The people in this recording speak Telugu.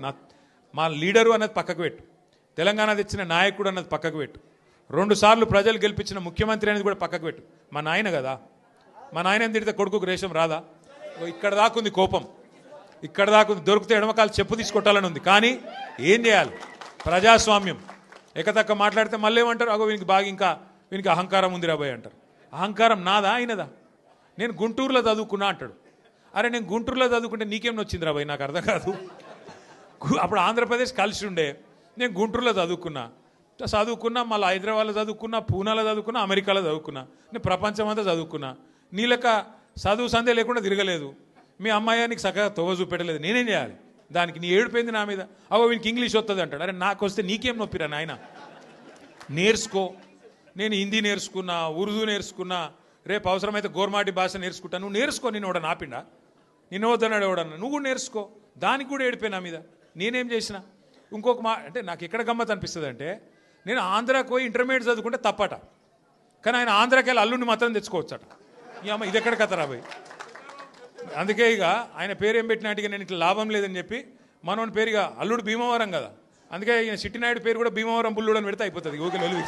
నా మా లీడరు అన్నది పక్కకు పెట్టు. తెలంగాణ తెచ్చిన నాయకుడు అన్నది పక్కకు పెట్టు. రెండు సార్లు ప్రజలు గెలిపించిన ముఖ్యమంత్రి అనేది కూడా పక్కకు పెట్టు. మా నాయన కదా? మా నాయన తిడితే కొడుకుకు రేషం రాదా? ఓ ఇక్కడ దాకుంది కోపం. ఇక్కడ దాకుంది దొరికితే ఎడమకాలు చెప్పు తీసుకొట్టాలని ఉంది. కానీ ఏం చేయాలి? ప్రజాస్వామ్యం. ఎకతక్క మాట్లాడితే మళ్ళీ ఏమంటారు? అగో వీనికి బాగా ఇంకా వీనికి అహంకారం ఉంది రాబోయ్ అంటారు. అహంకారం నాదా అయినదా నేను గుంటూరులో చదువుకున్నా అంటాడు. అరే నేను గుంటూరులో చదువుకుంటే నీకేం నొచ్చింది రాబోయ్? నాకు అర్థం కాదు. అప్పుడు ఆంధ్రప్రదేశ్ కలిసి ఉండే. నేను గుంటూరులో చదువుకున్నా. చదువుకున్నా మళ్ళీ హైదరాబాద్లో చదువుకున్నా పూనాలో చదువుకున్నా అమెరికాలో చదువుకున్నా. నేను ప్రపంచం అంతా చదువుకున్నా నీలక చదువు సందే లేకుండా తిరగలేదు. మీ అమ్మాయి నీకు చక్కగా తొవ్వ చూపెట్టలేదు. నేనేం చేయాలి? దానికి నీ ఏడిపోయింది నా మీద? అవో వీనికి ఇంగ్లీష్ వస్తుంది అంటాడు. అరే నాకు వస్తే నీకేం నొప్పిరా నాయన? నేర్చుకో. నేను హిందీ నేర్చుకున్నా ఉర్దూ నేర్చుకున్నా రేపు అవసరమైతే గోర్మాటి భాష నేర్చుకుంటా. నువ్వు నేర్చుకో నేను వాడు నాపిండా నిన్ను వద్దన్నాడు ఎవడన్నా? నువ్వు కూడా నేర్చుకో. దానికి కూడా ఏడిపోయి నా మీద. నేనేం చేసిన? ఇంకొక మా అంటే నాకు ఎక్కడ గమ్మత్ అనిపిస్తుంది అంటే నేను ఆంధ్రాకి పోయి ఇంటర్మీడియట్ చదువుకుంటే తప్పట. కానీ ఆయన ఆంధ్రాకి వెళ్ళి అల్లుడిని మాత్రం తెచ్చుకోవచ్చట. ఈ అమ్మ ఇది ఎక్కడ కథ రాబోయ్ అందుకే ఇక ఆయన పేరు ఏం పెట్టినాటికి నేను ఇట్లా లాభం లేదని చెప్పి మనోని పేరుగా అల్లుడు భీమవరం కదా. అందుకే ఈయన సిట్టినాయుడు పేరు కూడా భీమవరం బుల్లుడు అని పెడితే అయిపోతుంది. ఊరికి వెలుగు